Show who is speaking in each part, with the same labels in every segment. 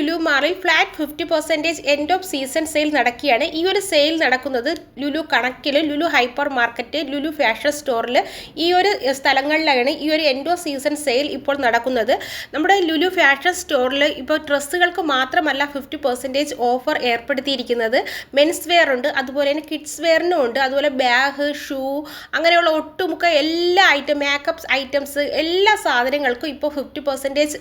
Speaker 1: ലുലു മാറിൽ flat fifty percentage end of season sale നടക്കുകയാണ്. ഈ ഒരു സെയിൽ നടക്കുന്നത് ലുലു കണക്കിൽ Lulu hyper market Lulu fashion സ്റ്റോറിൽ ഈ ഒരു സ്ഥലങ്ങളിലാണ് ഈ ഒരു എൻഡ് ഓഫ് സീസൺ സെയിൽ ഇപ്പോൾ നടക്കുന്നത്. നമ്മുടെ ലുലു ഫാഷൻ സ്റ്റോറിൽ ഇപ്പോൾ ഡ്രസ്സുകൾക്ക് മാത്രമല്ല ഫിഫ്റ്റി പെർസെന്റേജ് ഓഫർ ഏർപ്പെടുത്തിയിരിക്കുന്നത്. മെൻസ് വെയർ ഉണ്ട് അതുപോലെ തന്നെ കിഡ്സ് വെയറിനും ഉണ്ട് അതുപോലെ ബാഗ് ഷൂ അങ്ങനെയുള്ള ഒട്ടുമുക്ക എല്ലാ ഐറ്റം മേക്കപ്പ് ഐറ്റംസ് എല്ലാ സാധനങ്ങൾക്കും ഇപ്പോൾ ഫിഫ്റ്റി പെർസെന്റേജ്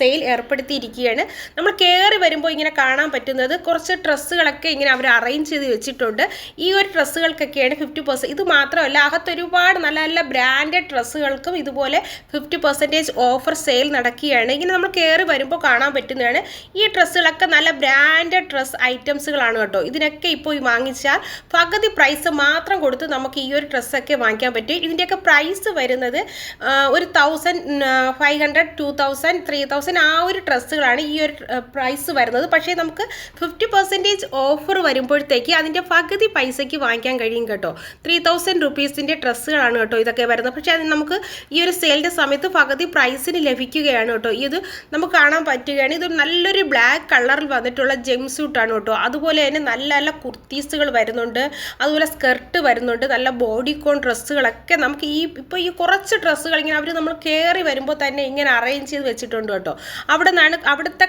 Speaker 1: സെയിൽ ഏർപ്പെടുത്തിയിരിക്കുകയാണ്. നമ്മൾ കയറി വരുമ്പോൾ ഇങ്ങനെ കാണാൻ പറ്റുന്നത് കുറച്ച് ഡ്രസ്സുകളൊക്കെ ഇങ്ങനെ അവർ അറേഞ്ച് ചെയ്ത് വെച്ചിട്ടുണ്ട്. ഈ ഒരു ഡ്രസ്സുകൾക്കൊക്കെയാണ് ഫിഫ്റ്റി പെർസെന്റ് ഇത് മാത്രമല്ല അകത്ത് ഒരുപാട് നല്ല നല്ല ബ്രാൻഡഡ് ഡ്രസ്സുകൾക്കും ഇതുപോലെ ഫിഫ്റ്റി പെർസെന്റേജ് ഓഫർ സെയിൽ നടക്കുകയാണ്. ഇങ്ങനെ നമ്മൾ കയറി വരുമ്പോൾ കാണാൻ പറ്റുന്നതാണ്. ഈ ഡ്രസ്സുകളൊക്കെ നല്ല ബ്രാൻഡഡ് ഡ്രസ്സ് ഐറ്റംസുകളാണ് കേട്ടോ. ഇതിനൊക്കെ ഇപ്പോൾ വാങ്ങിച്ചാൽ പകുതി പ്രൈസ് മാത്രം കൊടുത്ത് നമുക്ക് ഈ ഒരു ഡ്രസ്സൊക്കെ വാങ്ങിക്കാൻ പറ്റും. ഇതിന്റെയൊക്കെ പ്രൈസ് വരുന്നത് ഒരു thousand five hundred two thousand three thousand ആ ഒരു ഡ്രസ്സുകളാണ് ഈ ഒരു പ്രൈസ് വരുന്നത്. പക്ഷേ നമുക്ക് ഫിഫ്റ്റി പെർസെന്റേജ് ഓഫർ വരുമ്പോഴത്തേക്ക് അതിന്റെ പകുതി പൈസയ്ക്ക് വാങ്ങിക്കാൻ കഴിയും കേട്ടോ. ത്രീ തൗസൻഡ് റുപ്പീസിന്റെ ഡ്രസ്സുകളാണ് കേട്ടോ ഇതൊക്കെ വരുന്നത്. പക്ഷേ അത് നമുക്ക് ഈ ഒരു സെയിലിന്റെ സമയത്ത് പകുതി പ്രൈസിന് ലഭിക്കുകയാണ് കേട്ടോ. ഇത് നമുക്ക് കാണാൻ പറ്റുകയാണ്. ഇത് നല്ലൊരു ബ്ലാക്ക് കളറിൽ വന്നിട്ടുള്ള ജെം സൂട്ടാണ് കേട്ടോ. അതുപോലെ തന്നെ നല്ല നല്ല കുർത്തീസുകൾ വരുന്നുണ്ട്. അതുപോലെ സ്കർട്ട് വരുന്നുണ്ട്. നല്ല ബോഡി കോൺ ഡ്രസ്സുകളൊക്കെ നമുക്ക് ഈ ഇപ്പോൾ ഈ കുറച്ച് ഡ്രസ്സുകൾ ഇങ്ങനെ അവർ നമ്മൾ കയറി വരുമ്പോൾ തന്നെ ഇങ്ങനെ അറേഞ്ച് ചെയ്ത് വെച്ചിട്ടുണ്ട് കേട്ടോ. അവിടെ നിന്നാണ് അവിടുത്തെ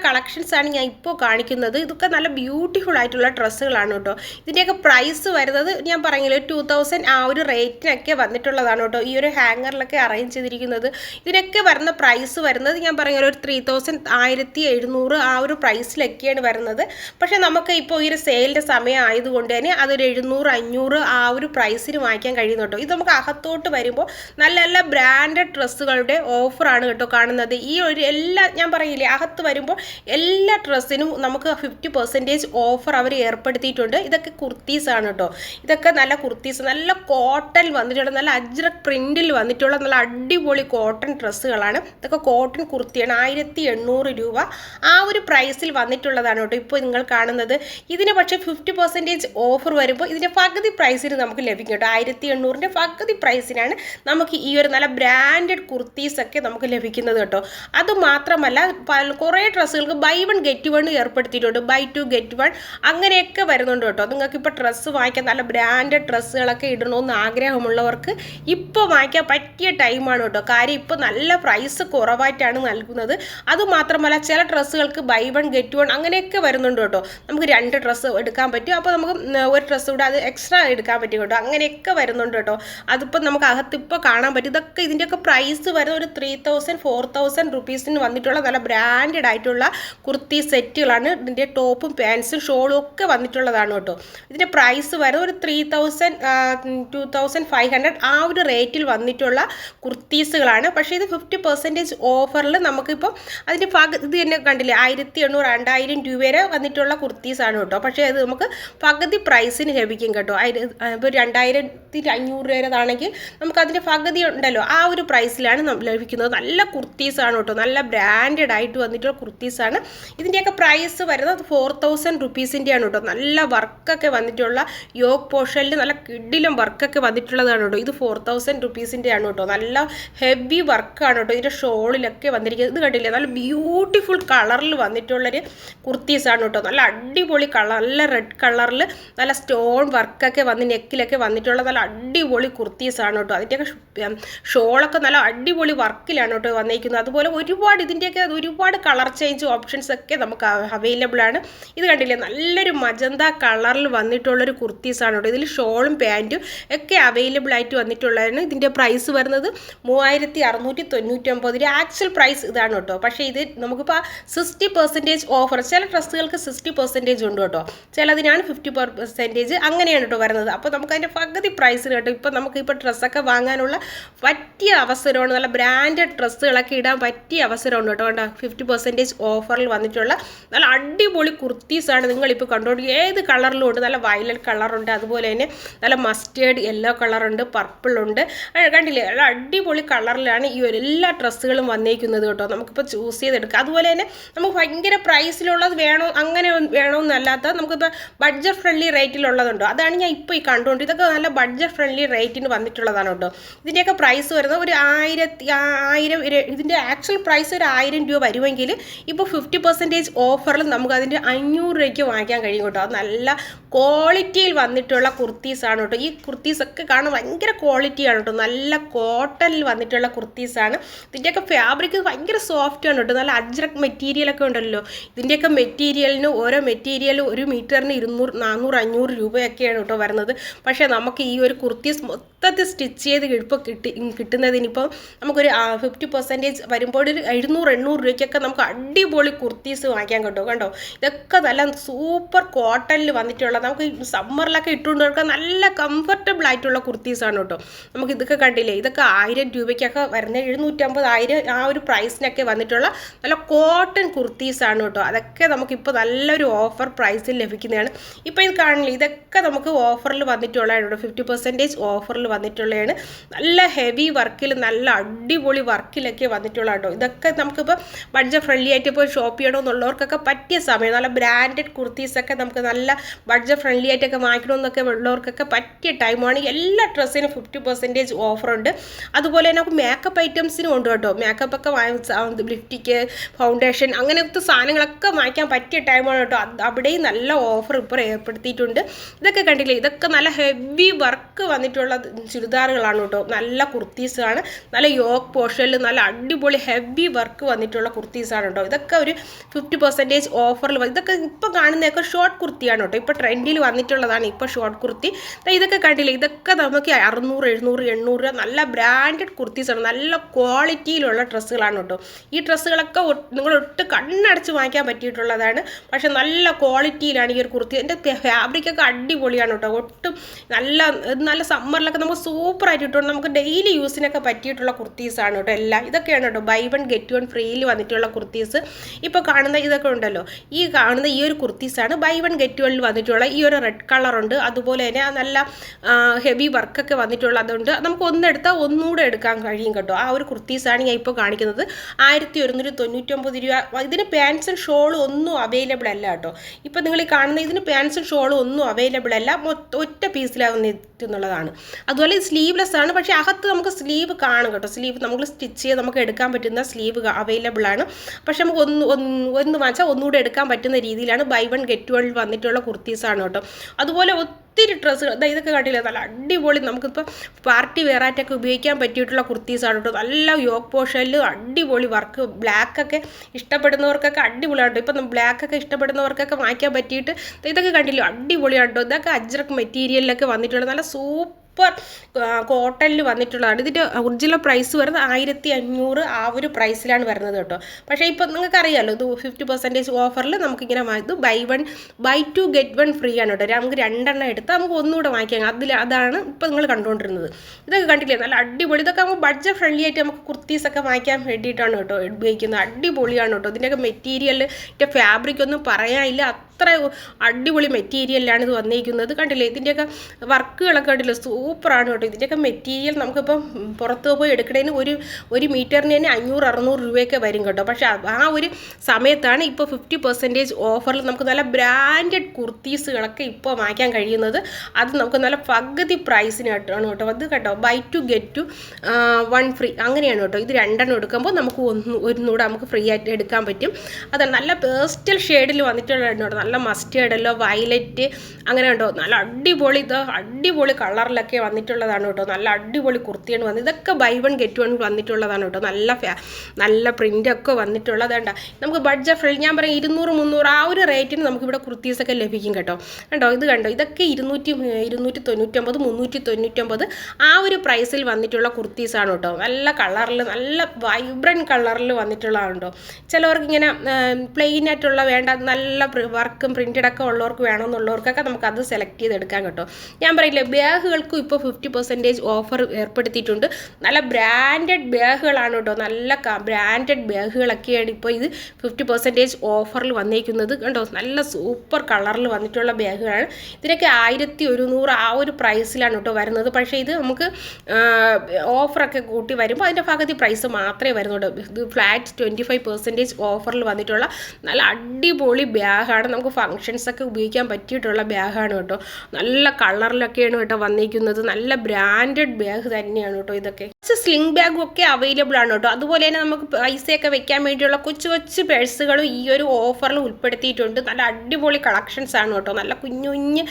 Speaker 1: ആണ് ഞാൻ ഇപ്പോൾ കാണിക്കുന്നത്. ഇതൊക്കെ നല്ല ബ്യൂട്ടിഫുൾ ആയിട്ടുള്ള ഡ്രസ്സുകളാണ് കേട്ടോ. ഇതിന്റെയൊക്കെ പ്രൈസ് വരുന്നത് ഞാൻ പറഞ്ഞില്ല ടു തൗസൻഡ് ആ ഒരു റേറ്റിനൊക്കെ വന്നിട്ടുള്ളതാണ് കേട്ടോ. ഈ ഒരു ഹാങ്ങറിലൊക്കെ അറേഞ്ച് ചെയ്തിരിക്കുന്നത്. ഇതിനൊക്കെ വരുന്ന പ്രൈസ് വരുന്നത് ഞാൻ പറഞ്ഞില്ല ഒരു ത്രീ തൗസൻഡ് ആയിരത്തി എഴുന്നൂറ് ആ ഒരു പ്രൈസിലൊക്കെയാണ് വരുന്നത്. പക്ഷേ നമുക്ക് ഇപ്പോൾ ഈ ഒരു സെയിലിന്റെ സമയം ആയതുകൊണ്ട് തന്നെ അതൊരു എഴുന്നൂറ് അഞ്ഞൂറ് ആ ഒരു പ്രൈസിന് വാങ്ങിക്കാൻ കഴിയുന്നു കേട്ടോ. ഇത് നമുക്ക് അകത്തോട്ട് വരുമ്പോൾ നല്ല നല്ല ബ്രാൻഡഡ് ഡ്രസ്സുകളുടെ ഓഫറാണ് കേട്ടോ കാണുന്നത്. ഈ ഒരു എല്ലാ ഞാൻ പറയില്ലേ അകത്ത് വരുമ്പോൾ എല്ലാ ഡ്രസ്സിനും നമുക്ക് ഫിഫ്റ്റി പെർസെന്റേജ് ഓഫർ അവർ ഏർപ്പെടുത്തിയിട്ടുണ്ട്. ഇതൊക്കെ കുർത്തീസാണ് കേട്ടോ ഇതൊക്കെ നല്ല കുർത്തീസ് നല്ല കോട്ടൺ വന്നിട്ടുള്ള നല്ല അജ്രക് പ്രിന്റിൽ വന്നിട്ടുള്ള നല്ല അടിപൊളി കോട്ടൺ ഡ്രസ്സുകളാണ്. ഇതൊക്കെ കോട്ടൺ കുർത്തിയാണ് ആയിരത്തി എണ്ണൂറ് രൂപ. ആ ഒരു പ്രൈസിൽ വന്നിട്ടുള്ളതാണ് കേട്ടോ ഇപ്പോൾ നിങ്ങൾ കാണുന്നത്. ഇതിന് പക്ഷേ ഫിഫ്റ്റി പെർസെന്റേജ് ഓഫർ വരുമ്പോൾ ഇതിന്റെ പകുതി പ്രൈസിന് നമുക്ക് ലഭിക്കും കേട്ടോ ആയിരത്തി എണ്ണൂറിന്റെ പകുതി പ്രൈസിനാണ് നമുക്ക് ഈ ഒരു നല്ല ബ്രാൻഡഡ് കുർത്തീസൊക്കെ നമുക്ക് ലഭിക്കുന്നത് കേട്ടോ അതുമാത്രമല്ല കുറേ ഡ്രസ്സുകൾക്ക് ബൈ വൺ ഗെറ്റ് വൺ ഏർപ്പെടുത്തിയിട്ടുണ്ട്. ബൈ ടു ഗെറ്റ് വൺ അങ്ങനെയൊക്കെ വരുന്നുണ്ട് കേട്ടോ. നിങ്ങൾക്ക് ഇപ്പോൾ ഡ്രസ്സ് വാങ്ങിക്കാൻ നല്ല ബ്രാൻഡഡ് ഡ്രസ്സുകളൊക്കെ ഇടണമെന്ന് ആഗ്രഹമുള്ളവർക്ക് ഇപ്പോൾ വാങ്ങിക്കാൻ പറ്റിയ ടൈമാണ് കേട്ടോ. കാര്യം ഇപ്പോൾ നല്ല പ്രൈസ് കുറവായിട്ടാണ് നൽകുന്നത്. അതുമാത്രമല്ല ചില ഡ്രസ്സുകൾക്ക് ബൈ വൺ ഗെറ്റ് വൺ അങ്ങനെയൊക്കെ വരുന്നുണ്ട് കേട്ടോ. നമുക്ക് രണ്ട് ഡ്രസ്സ് എടുക്കാൻ പറ്റും. അപ്പോൾ നമുക്ക് ഒരു ഡ്രസ്സ് കൂടെ അത് എക്സ്ട്രാ എടുക്കാൻ പറ്റും കേട്ടോ. അങ്ങനെയൊക്കെ വരുന്നുണ്ട് കേട്ടോ. അതിപ്പോൾ നമുക്ക് അകത്ത് ഇപ്പോൾ കാണാൻ പറ്റും. ഇതൊക്കെ ഇതിന്റെയൊക്കെ പ്രൈസ് വരുന്ന ഒരു ത്രീ തൗസൻഡ് ഫോർ തൗസൻഡ് റുപ്പീസിന് വന്നിട്ടുള്ള നല്ല ബ്രാൻഡഡ് ആയിട്ടുള്ള കുർത്തി സെറ്റുകളാണ്. ഇതിന്റെ ടോപ്പും പാൻസും ഷോളും ഒക്കെ വന്നിട്ടുള്ളതാണ് കേട്ടോ. ഇതിന്റെ പ്രൈസ് വരെ ഒരു three thousand two thousand five hundred ആ ഒരു റേറ്റിൽ വന്നിട്ടുള്ള കുർത്തീസുകളാണ്. പക്ഷേ ഇത് ഫിഫ്റ്റി പെർസെന്റേജ് ഓഫറിൽ നമുക്കിപ്പോൾ അതിന്റെ പക ഇത് തന്നെ കണ്ടില്ലേ ആയിരത്തി എണ്ണൂറ് രണ്ടായിരം രൂപ വരെ വന്നിട്ടുള്ള കുർത്തീസാണ് കേട്ടോ. പക്ഷേ അത് നമുക്ക് പകുതി പ്രൈസിന് ലഭിക്കും കേട്ടോ. ഇപ്പോൾ രണ്ടായിരത്തി അഞ്ഞൂറ് വരെതാണെങ്കിൽ നമുക്കതിന്റെ പകുതി ഉണ്ടല്ലോ. ആ ഒരു പ്രൈസിലാണ് ലഭിക്കുന്നത്. നല്ല കുർത്തീസാണ് കേട്ടോ. നല്ല ബ്രാൻഡഡ് ആയിട്ട് വന്നിട്ടുള്ള കുർത്തീസാണ്. ഇതിന്റെയൊക്കെ പ്രൈസ് വരുന്നത് ഫോർ തൗസൻഡ് റുപ്പീസിന്റെയാണ് കേട്ടോ. നല്ല വർക്കൊക്കെ വന്നിട്ടുള്ള യോഗ് പോഷനിൽ നല്ല കിഡിലും വർക്കൊക്കെ വന്നിട്ടുള്ളതാണ് കേട്ടോ. ഇത് ഫോർ തൗസൻഡ് റുപ്പീസിന്റെയാണ് കേട്ടോ. നല്ല ഹെവി വർക്കാണ് കേട്ടോ. ഇതിന്റെ ഷോളിലൊക്കെ വന്നിരിക്കുന്നത്. ഇത് കണ്ടില്ലേ? നല്ല ബ്യൂട്ടിഫുൾ കളറിൽ വന്നിട്ടുള്ളൊരു കുർത്തീസാണ് കേട്ടോ. നല്ല അടിപൊളി കളർ നല്ല റെഡ് കളറിൽ നല്ല സ്റ്റോൺ വർക്കൊക്കെ വന്ന് നെക്കിലൊക്കെ വന്നിട്ടുള്ള നല്ല അടിപൊളി കുർത്തീസാണ് കേട്ടോ. അതിന്റെയൊക്കെ ഷോളൊക്കെ നല്ല അടിപൊളി വർക്കിലാണ് കേട്ടോ വന്നിരിക്കുന്നത്. അതുപോലെ ഒരുപാട് ഇതിന്റെയൊക്കെ ഒരുപാട് കളർ ചേഞ്ച് ഓപ്ഷൻസ് ഒക്കെ നമുക്ക് അവൈലബിൾ ആണ്. ഇത് കണ്ടില്ലേ? നല്ലൊരു മജന്ത കളറിൽ വന്നിട്ടുള്ളൊരു കുർത്തീസാണ് കേട്ടോ. ഇതിൽ ഷോളും പാന്റും ഒക്കെ അവൈലബിൾ ആയിട്ട് വന്നിട്ടുള്ളതാണ്. ഇതിന്റെ പ്രൈസ് വരുന്നത് മൂവായിരത്തി അറുന്നൂറ്റി തൊണ്ണൂറ്റൊമ്പത് ആക്ച്വൽ പ്രൈസ് ഇതാണ് കേട്ടോ. പക്ഷേ ഇത് നമുക്കിപ്പോൾ സിക്സ്റ്റി പെർസെന്റേജ് ഓഫർ ചില ഡ്രസ്സുകൾക്ക് സിക്സ്റ്റി പെർസെന്റേജ് ഉണ്ട് കേട്ടോ. ചിലതിനാണ് ഫിഫ്റ്റി പെർസെന്റേജ് അങ്ങനെയാണ് കേട്ടോ വരുന്നത്. അപ്പോൾ നമുക്ക് അതിന്റെ പകുതി പ്രൈസിന് കേട്ടോ. ഇപ്പോൾ നമുക്കിപ്പോൾ ഡ്രസ്സൊക്കെ വാങ്ങാനുള്ള പറ്റിയ അവസരമാണ്. നല്ല ബ്രാൻഡഡ് ഡ്രസ്സുകളൊക്കെ ഇടാൻ പറ്റിയ അവസരമാണ് കേട്ടോ. കണ്ടോ? ഫിഫ്റ്റി പെർസെന്റേജ് ഓഫറിൽ വന്നിട്ടുള്ള നല്ല അടിപൊളി കുർത്തീസാണ് നിങ്ങളിപ്പോൾ കണ്ടുകൊണ്ട് ഏത് കളറിലും ഉണ്ട്. നല്ല വയലറ്റ് കളറുണ്ട്. അതുപോലെ തന്നെ നല്ല മസ്റ്റേഡ് യെല്ലോ കളറുണ്ട് പർപ്പിളുണ്ട് കണ്ടില്ലേ? നല്ല അടിപൊളി കളറിലാണ് ഈ ഒരു എല്ലാ ഡ്രസ്സുകളും വന്നേക്കുന്നത് കേട്ടോ. നമുക്കിപ്പോൾ ചൂസ് ചെയ്തെടുക്കാം. അതുപോലെ തന്നെ നമുക്ക് ഭയങ്കര പ്രൈസിലുള്ളത് വേണോ അങ്ങനെ വേണമെന്നല്ലാത്ത നമുക്കിപ്പോൾ ബഡ്ജറ്റ് ഫ്രണ്ട്ലി റേറ്റിലുള്ളതുണ്ടോ അതാണ് ഞാൻ ഇപ്പോൾ ഈ കണ്ടുകൊണ്ട് ഇതൊക്കെ നല്ല ബഡ്ജറ്റ് ഫ്രണ്ട്ലി റേറ്റിന് വന്നിട്ടുള്ളതാണ് കേട്ടോ. ഇതിന്റെയൊക്കെ പ്രൈസ് വരുന്നത് ഒരു ആയിരത്തി ആയിരം ഇതിന്റെ ആക്ച്വൽ പ്രൈസ് ഒരു ആയിരം രൂപ വരുമെങ്കിൽ ഇപ്പോൾ ഫിഫ്റ്റി പെർസെന്റേജ് ഓഫറിൽ നമുക്ക് അതിന്റെ അഞ്ഞൂറ് രൂപയ്ക്ക് വാങ്ങിക്കാൻ കഴിയും കേട്ടോ. അത് നല്ല ക്വാളിറ്റിയിൽ വന്നിട്ടുള്ള കുർത്തീസാണ് കേട്ടോ. ഈ കുർത്തീസൊക്കെ കാണാൻ ഭയങ്കര ക്വാളിറ്റിയാണ് കേട്ടോ. നല്ല കോട്ടണിൽ വന്നിട്ടുള്ള കുർത്തീസാണ് ഇതിന്റെയൊക്കെ ഫാബ്രിക് ഭയങ്കര സോഫ്റ്റ് ആണ് കേട്ടോ. നല്ല അജ്രക് മെറ്റീരിയലൊക്കെ ഉണ്ടല്ലോ. ഇതിന്റെയൊക്കെ മെറ്റീരിയലിന് ഓരോ മെറ്റീരിയൽ ഒരു മീറ്ററിന് ഇരുന്നൂറ് നാനൂറ് അഞ്ഞൂറ് രൂപയൊക്കെയാണ് കേട്ടോ വരുന്നത്. പക്ഷേ നമുക്ക് ഈ ഒരു കുർത്തീസ് മൊത്തത്തിൽ സ്റ്റിച്ച് ചെയ്ത് ഇപ്പോൾ കിട്ടി കിട്ടുന്നതിനിപ്പോൾ നമുക്കൊരു ഫിഫ്റ്റി പെർസെന്റേജ് വരുമ്പോൾ ഒരു എഴുന്നൂറ് എണ്ണൂറ് രൂപയ്ക്കൊക്കെ നമുക്ക് അടിപൊളി കുർത്തീസ് വാങ്ങിക്കാൻ കേട്ടോ. കണ്ടോ? ഇതൊക്കെ നല്ല സൂപ്പർ കോട്ടണിൽ വന്നിട്ടുള്ള നമുക്ക് സമ്മറിലൊക്കെ ഇട്ടുകൊണ്ട് കൊടുക്കാൻ നല്ല കംഫർട്ടബിൾ ആയിട്ടുള്ള കുർത്തീസാണ് കേട്ടോ. നമുക്ക് ഇതൊക്കെ കണ്ടില്ലേ? ഇതൊക്കെ ആയിരം രൂപയ്ക്കൊക്കെ വരുന്ന എഴുന്നൂറ്റമ്പത് ആയിരം ആ ഒരു പ്രൈസിനൊക്കെ വന്നിട്ടുള്ള നല്ല കോട്ടൺ കുർത്തീസാണ് കേട്ടോ. അതൊക്കെ നമുക്കിപ്പോൾ നല്ലൊരു ഓഫർ പ്രൈസിൽ ലഭിക്കുന്നതാണ്. ഇപ്പോൾ ഇത് കാണില്ലേ ഇതൊക്കെ നമുക്ക് ഓഫറിൽ വന്നിട്ടുള്ളതാണ് കേട്ടോ ഫിഫ്റ്റി പെർസെന്റേജ് ഓഫറിൽ വന്നിട്ടുള്ളതാണ് നല്ല ഹെവി വർക്കിൽ നല്ല അടിപൊളി വർക്കിലൊക്കെ വന്നിട്ടുള്ള കേട്ടോ. ഇതൊക്കെ നമുക്കിപ്പോൾ ബഡ്ജറ്റ് ഫ്രണ്ട്ലി ആയിട്ട് ഇപ്പോൾ ഷോപ്പ് ചെയ്യണമെന്നുള്ളവർക്കൊക്കെ പറ്റിയ സമയം. നല്ല ബ്രാൻഡഡ് കുർത്തീസൊക്കെ നമുക്ക് നല്ല ബഡ്ജറ്റ് ഫ്രണ്ട്ലി ആയിട്ടൊക്കെ വാങ്ങിക്കണമെന്നൊക്കെ ഉള്ളവർക്കൊക്കെ പറ്റിയ ടൈമാണ് എല്ലാ ഡ്രസ്സിനും ഫിഫ്റ്റി പെർസെന്റേജ് ഓഫറുണ്ട് അതുപോലെ തന്നെ മേക്കപ്പ് ഐറ്റംസിനും ഉണ്ട് കേട്ടോ. മേക്കപ്പ് ഒക്കെ വാങ്ങി ലിഫ്റ്റിക്ക് ഫൗണ്ടേഷൻ അങ്ങനത്തെ സാധനങ്ങളൊക്കെ വാങ്ങിക്കാൻ പറ്റിയ ടൈമാണ് കേട്ടോ. അവിടെയും നല്ല ഓഫർ ഇപ്പോൾ ഏർപ്പെടുത്തിയിട്ടുണ്ട്. ഇതൊക്കെ കണ്ടില്ലേ? ഇതൊക്കെ നല്ല ഹെവി വർക്ക് വന്നിട്ടുള്ള ചുരിദാറുകളാണ് കേട്ടോ. നല്ല കുർത്തീസാണ് നല്ല യോക്ക് പോർഷനിൽ നല്ല അടിപൊളി ഹെവി വർക്ക് വന്നിട്ടുള്ള കുർത്തീസാണ് കേട്ടോ. ഇതൊക്കെ ഒരു ഫിഫ്റ്റി പെർസെന്റേജ് ഓഫറിൽ ഇതൊക്കെ ഇപ്പോൾ കാണുന്നതൊക്കെ ഷോർട്ട് കുർത്തിയാണ് കേട്ടോ. ഇപ്പോൾ ട്രെൻഡിൽ വന്നിട്ടുള്ളതാണ് ഇപ്പോൾ ഷോർട്ട് കുർത്തി. ഇതൊക്കെ കണ്ടില്ലേ? ഇതൊക്കെ നമുക്ക് അറുന്നൂറ് എഴുന്നൂറ് എണ്ണൂറ് രൂപ നല്ല ബ്രാൻഡഡ് കുർത്തീസാണ് നല്ല ക്വാളിറ്റിയിലുള്ള ഡ്രസ്സുകളാണ് കേട്ടോ. ഈ ഡ്രസ്സുകളൊക്കെ നിങ്ങൾ ഒട്ട് കണ്ണടച്ച് വാങ്ങിക്കാൻ പറ്റിയിട്ടുള്ളതാണ്. പക്ഷേ നല്ല ക്വാളിറ്റിയിലാണ് ഈ ഒരു കുർത്തി. എന്റെ ഫാബ്രിക്കൊക്കെ അടിപൊളിയാണ് കേട്ടോ. ഒട്ടും നല്ല നല്ല സമ്മറിലൊക്കെ നമുക്ക് സൂപ്പറായിട്ട് ഇട്ടുകൊണ്ട് നമുക്ക് ഡെയിലി യൂസിനൊക്കെ പറ്റിയിട്ടുള്ള കുർത്തീസാണ് കേട്ടോ എല്ലാം. ഇതൊക്കെയാണ് കേട്ടോ ബൈ വൺ ഗെറ്റ് വൺ ഫ്രീയിൽ വന്നിട്ടുള്ള കുർത്തീസ്. ഇപ്പോൾ കാണുന്ന ഇതൊക്കെ ഉണ്ടല്ലോ. ഈ കാണുന്ന ഈ ഒരു കുർത്തീസാണ് ബൈ വൺ ഗെറ്റ് വണ്ണിൽ വന്നിട്ടുള്ള ഈ ഒരു റെഡ് കളറുണ്ട് അതുപോലെ തന്നെ നല്ല ഹെവി വർക്കൊക്കെ വന്നിട്ടുള്ള അതുകൊണ്ട് നമുക്ക് ഒന്നെടുത്താൽ ഒന്നുകൂടെ എടുക്കാൻ കഴിയും കേട്ടോ. ആ ഒരു കുർത്തീസാണ് ഞാൻ ഇപ്പോൾ കാണിക്കുന്നത്. ആയിരത്തി ഒരുന്നൂറ്റി തൊണ്ണൂറ്റൊമ്പത് രൂപ. ഇതിന് പാൻസും ഷോളും ഒന്നും അവൈലബിൾ അല്ല കേട്ടോ. ഇപ്പോൾ നിങ്ങൾ ഈ കാണുന്ന ഇതിന് പാൻസും ഷോളും ഒന്നും അവൈലബിൾ അല്ല. ഒറ്റ പീസിലാകും എന്നുള്ളതാണ് അതുപോലെ സ്ലീവ്ലെസ് ആണ്. പക്ഷേ അകത്ത് നമുക്ക് സ്ലീവ് കാണും കേട്ടോ. സ്ലീവ് നമുക്ക് സ്റ്റിച്ച് ചെയ്ത് നമുക്ക് എടുക്കാൻ പറ്റുന്ന സ്ലീവ് അവൈലബിൾ ആണ്. പക്ഷേ നമുക്ക് ഒന്ന് ഒന്ന് വാങ്ങിച്ചാൽ ഒന്നുകൂടെ എടുക്കാൻ പറ്റുന്ന രീതിയിലാണ്. ബൈ വൺ ഗെറ്റ് വൺ വന്നിട്ടുള്ള കുർത്തീസാണ് കേട്ടോ. അതുപോലെ ഒത്തിരി ഡ്രസ്സുകൾ ഇതൊക്കെ കണ്ടില്ല നല്ല അടിപൊളി നമുക്കിപ്പോൾ പാർട്ടി വെയറായിട്ടൊക്കെ ഉപയോഗിക്കാൻ പറ്റിയിട്ടുള്ള കുർത്തീസാണ് കേട്ടോ. നല്ല യോക്ക് പോഷനിൽ അടിപൊളി വർക്ക് ബ്ലാക്കൊക്കെ ഇഷ്ടപ്പെടുന്നവർക്കൊക്കെ അടിപൊളിയാണ് ഇപ്പം ബ്ലാക്കൊക്കെ ഇഷ്ടപ്പെടുന്നവർക്കൊക്കെ വാങ്ങിക്കാൻ പറ്റിയിട്ട് ഇതൊക്കെ കണ്ടില്ല അടിപൊളിയാണ് കേട്ടോ. ഇതൊക്കെ അജ്രക് മെറ്റീരിയലിലൊക്കെ വന്നിട്ടുള്ള നല്ല സൂപ്പർ സൂപ്പർ കോട്ടണിൽ വന്നിട്ടുള്ളതാണ്. ഇതിന്റെ ഒറിജിനൽ പ്രൈസ് വരുന്നത് ആയിരത്തി അഞ്ഞൂറ് ആ ഒരു പ്രൈസിലാണ് വരുന്നത് കേട്ടോ. പക്ഷേ ഇപ്പോൾ നിങ്ങൾക്കറിയാമല്ലോ ഇത് ഫിഫ്റ്റി പെർസെന്റേജ് ഓഫറിൽ നമുക്കിങ്ങനെ ഇത് buy one buy two get one free ആണ് കേട്ടോ. നമുക്ക് രണ്ടെണ്ണം എടുത്ത് നമുക്ക് ഒന്നുകൂടെ വാങ്ങിക്കാം. അതിൽ അതാണ് ഇപ്പോൾ നിങ്ങൾ കണ്ടുകൊണ്ടിരുന്നത് ഇതൊക്കെ കണ്ടില്ലേ? നല്ല അടിപൊളി. ഇതൊക്കെ നമുക്ക് ബഡ്ജറ്റ് ഫ്രണ്ട്ലി ആയിട്ട് നമുക്ക് കുർത്തീസൊക്കെ വാങ്ങിക്കാൻ വേണ്ടിയിട്ടാണ് കേട്ടോ ഉപയോഗിക്കുന്നത്. അടിപൊളിയാണ് കേട്ടോ. ഇതിന്റെയൊക്കെ മെറ്റീരിയൽ ഇതിന്റെ ഫാബ്രിക് ഒന്നും പറയാനില്ല. അത്ര അടിപൊളി മെറ്റീരിയലിലാണ് ഇത് വന്നിരിക്കുന്നത്. കണ്ടില്ലേ? ഇതിന്റെയൊക്കെ വർക്കുകളൊക്കെ കണ്ടില്ലേ? സൂപ്പറാണ് കേട്ടോ. ഇതിന്റെയൊക്കെ മെറ്റീരിയൽ നമുക്കിപ്പം പുറത്ത് പോയി എടുക്കണതിന് ഒരു ഒരു മീറ്ററിന് തന്നെ അഞ്ഞൂറ് അറുന്നൂറ് രൂപയൊക്കെ വരും കേട്ടോ. പക്ഷേ ആ ഒരു സമയത്താണ് ഇപ്പോൾ ഫിഫ്റ്റി പെർസെന്റേജ് ഓഫറിൽ നമുക്ക് നല്ല ബ്രാൻഡഡ് കുർത്തീസുകളൊക്കെ ഇപ്പോൾ വാങ്ങിക്കാൻ കഴിയുന്നത്. അത് നമുക്ക് നല്ല പകുതി പ്രൈസിന് കേട്ടോ കേട്ടോ. അത് കേട്ടോ buy two get two one free അങ്ങനെയാണ് കേട്ടോ. ഇത് രണ്ടെണ്ണം എടുക്കുമ്പോൾ നമുക്ക് ഒന്ന് ഒന്നുകൂടെ നമുക്ക് ഫ്രീ ആയിട്ട് എടുക്കാൻ പറ്റും. അത് നല്ല പേസ്റ്റൽ ഷെയ്ഡിൽ വന്നിട്ടുള്ള കേട്ടോ. നല്ല മസ്റ്റേഡല്ലോ വയലറ്റ് അങ്ങനെ ഉണ്ടോ? നല്ല അടിപൊളി ഇത് അടിപൊളി കളറിലൊക്കെ വന്നിട്ടുള്ളതാണ് കേട്ടോ. നല്ല അടിപൊളി കുർത്തിയാണ് വന്നത് ഇതൊക്കെ ബൈ വൺ ഗെറ്റ് വൺ വന്നിട്ടുള്ളതാണ് കേട്ടോ. നല്ല നല്ല പ്രിന്റൊക്കെ വന്നിട്ടുള്ളതാണ് നമുക്ക് ബഡ്ജറ്റ് ഫ്രണ്ട് ഞാൻ പറയാം ഇരുന്നൂറ് മുന്നൂറ് ആ ഒരു റേറ്റിന് നമുക്കിവിടെ കുർത്തീസൊക്കെ ലഭിക്കും കേട്ടോ. കണ്ടോ? ഇത് കണ്ടോ? ഇതൊക്കെ ഇരുന്നൂറ്റി ഇരുന്നൂറ്റി തൊണ്ണൂറ്റൊമ്പത് മുന്നൂറ്റി തൊണ്ണൂറ്റൊമ്പത് ആ ഒരു പ്രൈസിൽ വന്നിട്ടുള്ള കുർത്തീസാണ് കേട്ടോ. നല്ല കളറിൽ നല്ല വൈബ്രന്റ് കളറിൽ വന്നിട്ടുള്ളതാണ് കേട്ടോ. ചിലവർക്ക് ഇങ്ങനെ പ്ലെയിൻ ആയിട്ടുള്ള വേണ്ട നല്ല വർക്കും പ്രിന്റഡ് ഒക്കെ ഉള്ളവർക്ക് വേണമെന്നുള്ളവർക്കൊക്കെ നമുക്ക് അത് സെലക്ട് ചെയ്തെടുക്കാൻ കേട്ടോ. ഞാൻ പറയില്ലേ ബാഗുകൾക്കും ഇപ്പോൾ ഫിഫ്റ്റി പെർസെന്റേജ് ഓഫർ ഏർപ്പെടുത്തിയിട്ടുണ്ട്. നല്ല ബ്രാൻഡഡ് ബാഗുകളാണ് കേട്ടോ. നല്ല ബ്രാൻഡഡ് ബാഗുകളൊക്കെയാണ് ഇപ്പോൾ ഇത് ഫിഫ്റ്റി പെർസെന്റേജ് ഓഫറിൽ വന്നിരിക്കുന്നത് കണ്ടോ? നല്ല സൂപ്പർ കളറിൽ വന്നിട്ടുള്ള ബാഗുകളാണ്. ഇതിനൊക്കെ ആയിരത്തി ഒരുന്നൂറ് ആ ഒരു പ്രൈസിലാണ് കേട്ടോ വരുന്നത്. പക്ഷേ ഇത് നമുക്ക് ഓഫറൊക്കെ കൂട്ടി വരുമ്പോൾ അതിന്റെ പകുതി പ്രൈസ് മാത്രമേ വരുന്നുള്ളൂ. ഇത് ഫ്ലാറ്റ് ട്വന്റി ഫൈവ് പെർസെന്റേജ് ഓഫറിൽ വന്നിട്ടുള്ള നല്ല അടിപൊളി ബാഗാണ്. നമുക്ക് നമുക്ക് ഫങ്ഷൻസ് ഒക്കെ ഉപയോഗിക്കാൻ പറ്റിയിട്ടുള്ള ബാഗാണ് കേട്ടോ. നല്ല കളറിലൊക്കെയാണ് കേട്ടോ വന്നിരിക്കുന്നത്. നല്ല ബ്രാൻഡഡ് ബാഗ് തന്നെയാണ് കേട്ടോ ഇതൊക്കെ. സ്ലിംഗ് ബാഗും ഒക്കെ അവൈലബിൾ ആണ് കേട്ടോ. അതുപോലെ തന്നെ നമുക്ക് പൈസയൊക്കെ വെക്കാൻ വേണ്ടിയുള്ള കൊച്ചു കൊച്ചു പേഴ്സുകളും ഈ ഒരു ഓഫറിൽ ഉൾപ്പെടുത്തിയിട്ടുണ്ട്. നല്ല അടിപൊളി കളക്ഷൻസ് ആണ് കേട്ടോ. നല്ല കുഞ്ഞു കുഞ്ഞ്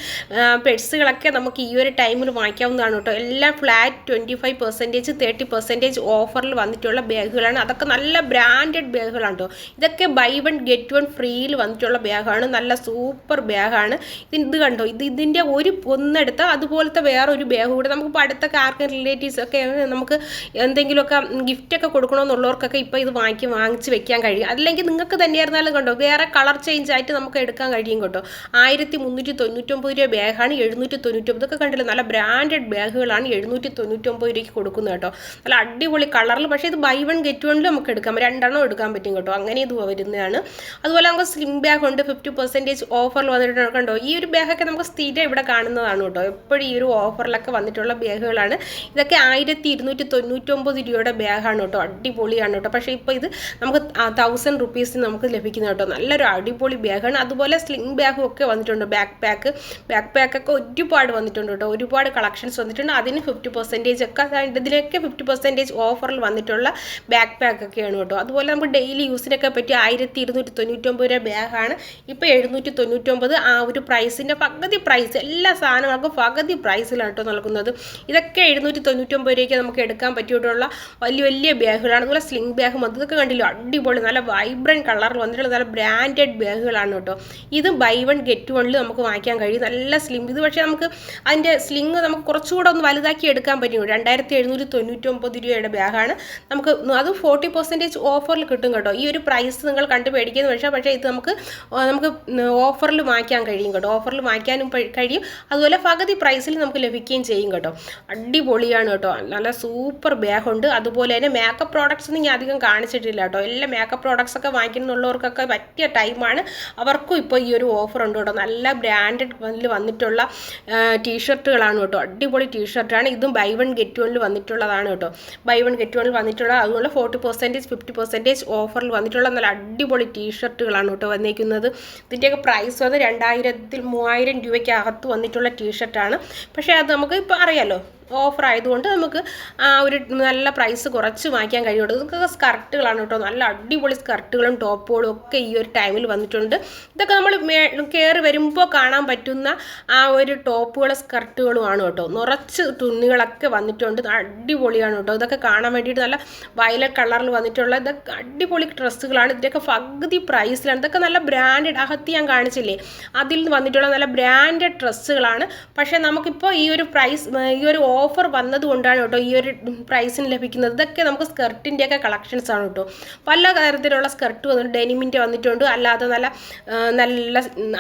Speaker 1: പേഴ്സുകളൊക്കെ നമുക്ക് ഈ ഒരു ടൈമിൽ വാങ്ങിക്കാവുന്നതാണ് കേട്ടോ. എല്ലാം flat twenty five percentage thirty percentage ഓഫറിൽ വന്നിട്ടുള്ള ബാഗുകളാണ് അതൊക്കെ നല്ല ബ്രാൻഡഡ് ബാഗുകളാണ് കേട്ടോ. ഇതൊക്കെ ബൈ വൺ ഗെറ്റ് വൺ ഫ്രീയിൽ വന്നിട്ടുള്ള ബാഗാണ് നല്ല സൂപ്പർ ബാഗാണ്. ഇത് കണ്ടോ? ഇത് ഇതിന്റെ ഒരു ഒന്നെടുത്ത് അതുപോലത്തെ വേറെ ഒരു ബാഗ് കൂടെ നമുക്ക് ഇപ്പോൾ അടുത്തൊക്കെ ആർക്കും റിലേറ്റീവ്സ് ഒക്കെ നമുക്ക് എന്തെങ്കിലുമൊക്കെ ഗിഫ്റ്റൊക്കെ കൊടുക്കണമെന്നുള്ളവർക്കൊക്കെ ഇപ്പോൾ ഇത് വാങ്ങിക്കും വാങ്ങിച്ച് വെക്കാൻ കഴിയും. അല്ലെങ്കിൽ നിങ്ങൾക്ക് തന്നെയായിരുന്നാലും കണ്ടോ വേറെ കളർ ചേഞ്ച് ആയിട്ട് നമുക്ക് എടുക്കാൻ കഴിയും കേട്ടോ. ആയിരത്തി മുന്നൂറ്റി തൊണ്ണൂറ്റൊമ്പത് രൂപ ബാഗാണ്. എഴുന്നൂറ്റി തൊണ്ണൂറ്റൊമ്പത് ഒക്കെ കണ്ടില്ല? നല്ല ബ്രാൻഡഡ് ബാഗുകളാണ് എഴുന്നൂറ്റി തൊണ്ണൂറ്റൊമ്പത് രൂപയ്ക്ക് കൊടുക്കുന്നത് കേട്ടോ. നല്ല അടിപൊളി കളറിൽ പക്ഷേ ഇത് ബൈ വൺ ഗെറ്റ് വണ്ണിൽ നമുക്ക് എടുക്കാം. രണ്ടെണ്ണം എടുക്കാൻ പറ്റും കേട്ടോ. അങ്ങനെ ഇത് വരുന്നതാണ്. അതുപോലെ നമുക്ക് സ്ലിം ബാഗ് ഉണ്ട്. ഫിഫ്റ്റി പെർസെന്റേജ് ഓഫറിൽ വന്നിട്ടുണ്ട് കണ്ടോ? ഈ ഒരു ബാഗൊക്കെ നമുക്ക് സ്ഥിരം ഇവിടെ കാണുന്നതാണ് കേട്ടോ. എപ്പോഴും ഈ ഒരു ഓഫറിലൊക്കെ വന്നിട്ടുള്ള ബാഗുകളാണ് ഇതൊക്കെ ആയിരത്തി ഇരുന്നൂറ്റി തൊണ്ണൂറ്റൊമ്പത് രൂപയുടെ ബാഗാണ് കേട്ടോ. അടിപൊളിയാണ് കേട്ടോ. പക്ഷേ ഇപ്പോൾ ഇത് നമുക്ക് തൗസൻഡ് റുപ്പീസിന് നമുക്ക് ലഭിക്കുന്ന കേട്ടോ. നല്ലൊരു അടിപൊളി ബാഗാണ് അതുപോലെ സ്ലിംഗ് ബാഗും ഒക്കെ വന്നിട്ടുണ്ട്. ബാക്ക് പാക്ക് ബാക്ക് പാക്കൊക്കെ ഒരുപാട് വന്നിട്ടുണ്ട് കേട്ടോ. ഒരുപാട് കളക്ഷൻസ് വന്നിട്ടുണ്ട്. അതിന് ഫിഫ്റ്റി പെർസെന്റേജ് ഒക്കെ അതായത് ഇതിലൊക്കെ ഫിഫ്റ്റി പെർസെന്റേജ് ഓഫറിൽ വന്നിട്ടുള്ള ബാക്ക് പാക്ക് ഒക്കെയാണ് കേട്ടോ. അതുപോലെ നമുക്ക് ഡെയിലി യൂസിനൊക്കെ പറ്റി ആയിരത്തി ഇരുന്നൂറ്റി തൊണ്ണൂറ്റൊമ്പത് രൂപ ബാഗാണ് ഇപ്പോൾ എഴുന്നൂറ്റി തൊണ്ണൂറ്റൊമ്പത് ആ ഒരു പ്രൈസിന്റെ പകുതി പ്രൈസ് എല്ലാ സാധനങ്ങൾക്കും പകുതി പ്രൈസിലാണ് നൽകുന്നത്. ഇതൊക്കെ എഴുന്നൂറ്റി തൊണ്ണൂറ്റൊമ്പത് രൂപയ്ക്ക് നമുക്ക് എടുക്കാൻ പറ്റിയിട്ടുള്ള വലിയ വലിയ ബാഗുകളാണ്. അതുപോലെ സ്ലിംഗ് ബാഗ് മൊത്തം ഇതൊക്കെ കണ്ടില്ലോ? അടിപൊളി നല്ല വൈബ്രന്റ് കളറിൽ വന്നിട്ടുള്ള നല്ല ബ്രാൻഡഡ് ബാഗുകളാണ് കേട്ടോ. ഇത് ബൈ വൺ ഗെറ്റ് വണ്ണിൽ നമുക്ക് വാങ്ങിക്കാൻ കഴിയും. നല്ല സ്ലിം ഇത് പക്ഷേ നമുക്ക് അതിന്റെ സ്ലിങ് നമുക്ക് കുറച്ചുകൂടെ ഒന്ന് വലുതാക്കി എടുക്കാൻ പറ്റും. രണ്ടായിരത്തി എഴുന്നൂറ്റി തൊണ്ണൂറ്റൊമ്പത് രൂപയുടെ ബാഗാണ്. നമുക്ക് അത് ഫോർട്ടി പെർസെന്റേജ് ഓഫറിൽ കിട്ടും കേട്ടോ. ഈ ഒരു പ്രൈസ് നിങ്ങൾ കണ്ട് പേടിക്കുന്നത് പക്ഷേ പക്ഷേ ഇത് നമുക്ക് നമുക്ക് ഓഫറിൽ വാങ്ങിക്കാൻ കഴിയും കേട്ടോ. ഓഫറിൽ വാങ്ങിക്കാനും കഴിയും. അതുപോലെ പകുതി പ്രൈസിൽ നമുക്ക് ലഭിക്കുകയും ചെയ്യും കേട്ടോ. അടിപൊളിയാണ് കേട്ടോ. നല്ല സൂപ്പർ ബാഗുണ്ട് അതുപോലെ തന്നെ മേക്കപ്പ് പ്രോഡക്റ്റ്സ് ഒന്നും ഞാൻ അധികം കാണിച്ചിട്ടില്ല കേട്ടോ. എല്ലാ മേക്കപ്പ് പ്രോഡക്ട്സ് ഒക്കെ വാങ്ങിക്കുന്നുള്ളവർക്കൊക്കെ പറ്റിയ ടൈമാണ് അവർക്കും ഇപ്പോൾ ഈ ഒരു ഓഫർ ഉണ്ട് കേട്ടോ. നല്ല ബ്രാൻഡഡ് വന്നിട്ടുള്ള ടീഷർട്ടുകളാണ് കേട്ടോ. അടിപൊളി ടീഷർട്ടാണ് ഇതും ബൈ വൺ ഗെറ്റ് വണ്ണിൽ വന്നിട്ടുള്ളതാണ് കേട്ടോ. ബൈ വൺ ഗെറ്റ് വണ്ണിൽ വന്നിട്ടുള്ള അതുപോലെ ഫോർട്ടി പെർസെന്റേജ് ഫിഫ്റ്റി പെർസെന്റേജ് ഓഫറിൽ വന്നിട്ടുള്ള നല്ല അടിപൊളി ടീഷർട്ടുകളാണ് കേട്ടോ വന്നിരിക്കുന്നത് ഇതിന്റെയൊക്കെ പ്രൈസ് വന്ന് രണ്ടായിരത്തിൽ മൂവായിരം രൂപയ്ക്ക് അകത്ത് വന്നിട്ടുള്ള ടീഷർട്ടാണ് പക്ഷേ അത് നമുക്ക് ഇപ്പോൾ അറിയാലോ ഓഫർ ആയതുകൊണ്ട് നമുക്ക് ആ ഒരു നല്ല പ്രൈസ് കുറച്ച് വാങ്ങിക്കാൻ കഴിയുള്ളൂ. ഇതൊക്കെ സ്കർട്ടുകളാണ് കേട്ടോ. നല്ല അടിപൊളി സ്കർട്ടുകളും ടോപ്പുകളും ഒക്കെ ഈ ഒരു ടൈമിൽ വന്നിട്ടുണ്ട്. ഇതൊക്കെ നമ്മൾ കയറി വരുമ്പോൾ കാണാൻ പറ്റുന്ന ആ ഒരു ടോപ്പുകളും സ്കർട്ടുകളുമാണ് കേട്ടോ. നിറച്ച് തുണികളൊക്കെ വന്നിട്ടുണ്ട്. അടിപൊളിയാണ് കേട്ടോ. ഇതൊക്കെ കാണാൻ വേണ്ടിയിട്ട് നല്ല വയലറ്റ് കളറിൽ വന്നിട്ടുള്ള ഇതൊക്കെ അടിപൊളി ഡ്രസ്സുകളാണ്. ഇതിന്റെയൊക്കെ പകുതി പ്രൈസിലാണ് ഇതൊക്കെ നല്ല ബ്രാൻഡഡ് അകത്ത് ഞാൻ കാണിച്ചില്ലേ? അതിൽ നിന്ന് വന്നിട്ടുള്ള നല്ല ബ്രാൻഡഡ് ഡ്രസ്സുകളാണ്. പക്ഷേ നമുക്കിപ്പോൾ ഈ ഒരു പ്രൈസ് ഈ ഒരു ഓഫർ വന്നതുകൊണ്ടാണ് കേട്ടോ ഈ ഒരു പ്രൈസിന് ലഭിക്കുന്നത്. ഇതൊക്കെ നമുക്ക് സ്കർട്ടിന്റെയൊക്കെ കളക്ഷൻസ് ആണ് കേട്ടോ. പല തരത്തിലുള്ള സ്കർട്ട് വന്നിട്ട് ഡെനിമിന്റെ വന്നിട്ടുണ്ട്. അല്ലാതെ നല്ല നല്ല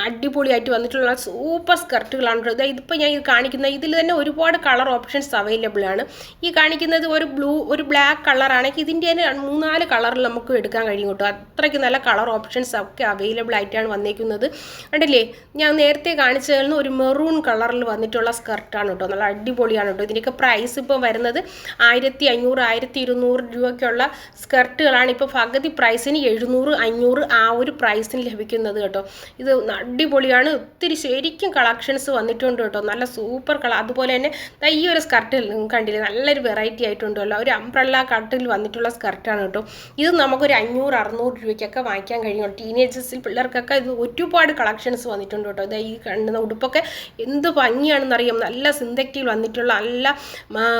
Speaker 1: അടിപൊളിയായിട്ട് വന്നിട്ടുള്ള സൂപ്പർ സ്കർട്ടുകളാണ് കേട്ടോ. ഇതിപ്പോൾ ഞാൻ ഇത് കാണിക്കുന്ന ഇതിൽ തന്നെ ഒരുപാട് കളർ ഓപ്ഷൻസ് അവൈലബിൾ ആണ്. ഈ കാണിക്കുന്നത് ഒരു ബ്ലൂ ഒരു ബ്ലാക്ക് കളറാണെങ്കിൽ ഇതിന്റെ തന്നെ മൂന്നാൽ കളറിൽ നമുക്ക് എടുക്കാൻ കഴിയും കേട്ടോ. അത്രയ്ക്ക് നല്ല കളർ ഓപ്ഷൻസ് ഒക്കെ അവൈലബിൾ ആയിട്ടാണ് വന്നേക്കുന്നത്. കണ്ടില്ലേ? ഞാൻ നേരത്തെ കാണിച്ചതിൽ നിന്ന് ഒരു മെറൂൺ കളറിൽ വന്നിട്ടുള്ള സ്കർട്ടാണ് കേട്ടോ. നല്ല അടിപൊളിയാണ് കേട്ടോ. ഇതിന്റെയൊക്കെ പ്രൈസ് ഇപ്പോൾ വരുന്നത് ആയിരത്തി അഞ്ഞൂറ് ആയിരത്തി ഇരുന്നൂറ് രൂപയ്ക്കുള്ള സ്കർട്ടുകളാണ് ഇപ്പോൾ പകുതി പ്രൈസിന് എഴുന്നൂറ് അഞ്ഞൂറ് ആ ഒരു പ്രൈസിന് ലഭിക്കുന്നത് കേട്ടോ. ഇത് അടിപൊളിയാണ്. ഒത്തിരി ശരിക്കും കളക്ഷൻസ് വന്നിട്ടുണ്ട് കേട്ടോ. നല്ല സൂപ്പർ കളർ അതുപോലെ തന്നെ ഈ ഒരു സ്കർട്ട് കണ്ടില്ലേ? നല്ലൊരു വെറൈറ്റി ആയിട്ടുണ്ടല്ലോ ഒരു അംബ്രല്ല കട്ടിൽ വന്നിട്ടുള്ള സ്കർട്ടാണ് കേട്ടോ. ഇത് നമുക്കൊരു അഞ്ഞൂറ് അറുന്നൂറ് രൂപയ്ക്കൊക്കെ വാങ്ങിക്കാൻ കഴിയും. ടീനേജേഴ്സിൽ പിള്ളേർക്കൊക്കെ ഇത് ഒരുപാട് കളക്ഷൻസ് വന്നിട്ടുണ്ട് കേട്ടോ. ഇതാ ഈ കണ്ടുന്ന ഉടുപ്പൊക്കെ എന്ത് ഭംഗിയാണെന്നറിയാം. നല്ല സിന്തറ്റിൽ വന്നിട്ടുള്ള നല്ല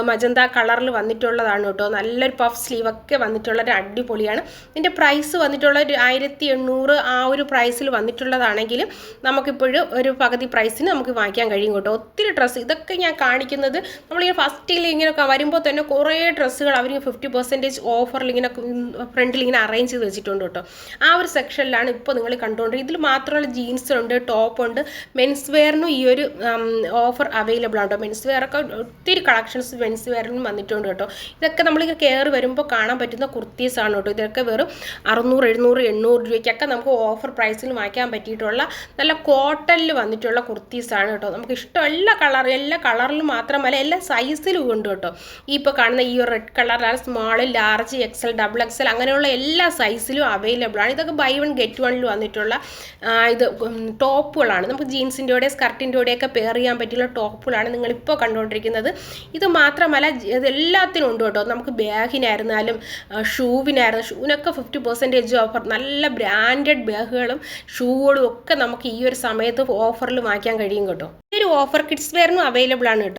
Speaker 1: മജന്ത കളറിൽ വന്നിട്ടുള്ളതാണ് കേട്ടോ. നല്ലൊരു പഫ് സ്ലീവ് ഒക്കെ വന്നിട്ടുള്ള ഒരു അടിപൊളിയാണ്. ഇതിന്റെ പ്രൈസ് വന്നിട്ടുള്ള ഒരു ആയിരത്തി എണ്ണൂറ് ആ ഒരു പ്രൈസിൽ വന്നിട്ടുള്ളതാണെങ്കിൽ നമുക്കിപ്പോഴും ഒരു പകുതി പ്രൈസിന് നമുക്ക് വാങ്ങിക്കാൻ കഴിയും കേട്ടോ. ഒത്തിരി ഡ്രസ്സ് ഇതൊക്കെ ഞാൻ കാണിക്കുന്നത് നമ്മളിങ്ങനെ ഫസ്റ്റിൽ ഇങ്ങനെയൊക്കെ വരുമ്പോൾ തന്നെ കുറേ ഡ്രസ്സുകൾ അവർ ഫിഫ്റ്റി പെർസെന്റേജ് ഓഫറിൽ ഇങ്ങനെ ഫ്രണ്ടിൽ ഇങ്ങനെ അറേഞ്ച് ചെയ്ത് വെച്ചിട്ടുണ്ട് കേട്ടോ. ആ ഒരു സെക്ഷനിലാണ് ഇപ്പോൾ നിങ്ങൾ കണ്ടുകൊണ്ട് ഇതിൽ മാത്രമല്ല ജീൻസ് ഉണ്ട് ടോപ്പ് ഉണ്ട്. മെൻസ് വെയറിനും ഈ ഒരു ഓഫർ അവൈലബിൾ ആണ് കേട്ടോ. മെൻസ് വെയറൊക്കെ ഒത്തിരി കളക്ഷൻസ് മെൻസ് വെയറിനും വന്നിട്ടുണ്ട് കേട്ടോ. ഇതൊക്കെ നമ്മളിങ്ങനെ കയറി വരുമ്പോൾ കാണാൻ പറ്റുന്ന കുർത്തീസാണ് കേട്ടോ. ഇതൊക്കെ വെറും അറുന്നൂറ് എഴുന്നൂറ് എണ്ണൂറ് രൂപയ്ക്കൊക്കെ നമുക്ക് ഓഫർ പ്രൈസിൽ വാങ്ങിക്കാൻ പറ്റിയിട്ടുള്ള നല്ല കോട്ടണിൽ വന്നിട്ടുള്ള കുർത്തീസാണ് കേട്ടോ. നമുക്ക് ഇഷ്ടം എല്ലാ കളർ എല്ലാ കളറിലും മാത്രമല്ല എല്ലാ സൈസിലും ഉണ്ട് കേട്ടോ. ഈ ഇപ്പോൾ കാണുന്ന ഈ red colour small large XL double XL അങ്ങനെയുള്ള എല്ലാ സൈസിലും അവൈലബിൾ ആണ്. ഇതൊക്കെ ബൈ വൺ ഗെറ്റ് വണ്ണിൽ വന്നിട്ടുള്ള ഇത് ടോപ്പുകളാണ് നമുക്ക് ജീൻസിന്റെ കൂടെ സ്കർട്ടിന്റെ കൂടെയൊക്കെ പെയർ ചെയ്യാൻ പറ്റിയുള്ള ടോപ്പുകളാണ് നിങ്ങളിപ്പോൾ കണ്ടുകൊണ്ടിരിക്കുന്നത്. ഇത് മാത്രമല്ല ഇതെല്ലാത്തിനും ഉണ്ട് കേട്ടോ. നമുക്ക് ബാഗിനായിരുന്നാലും ഷൂവിനായിരുന്നു ഷൂവിനൊക്കെ ഫിഫ്റ്റി പെർസെന്റേജ് ഓഫർ നല്ല ബ്രാൻഡഡ് ബാഗുകളും ഷൂകളും ഒക്കെ നമുക്ക് ഈ ഒരു സമയത്ത് ഓഫറിൽ വാങ്ങിക്കാൻ കഴിയും കേട്ടോ. ഈ ഒരു ഓഫർ കിഡ്സ് വെയറിനും അവൈലബിൾ ആണ് കേട്ടോ.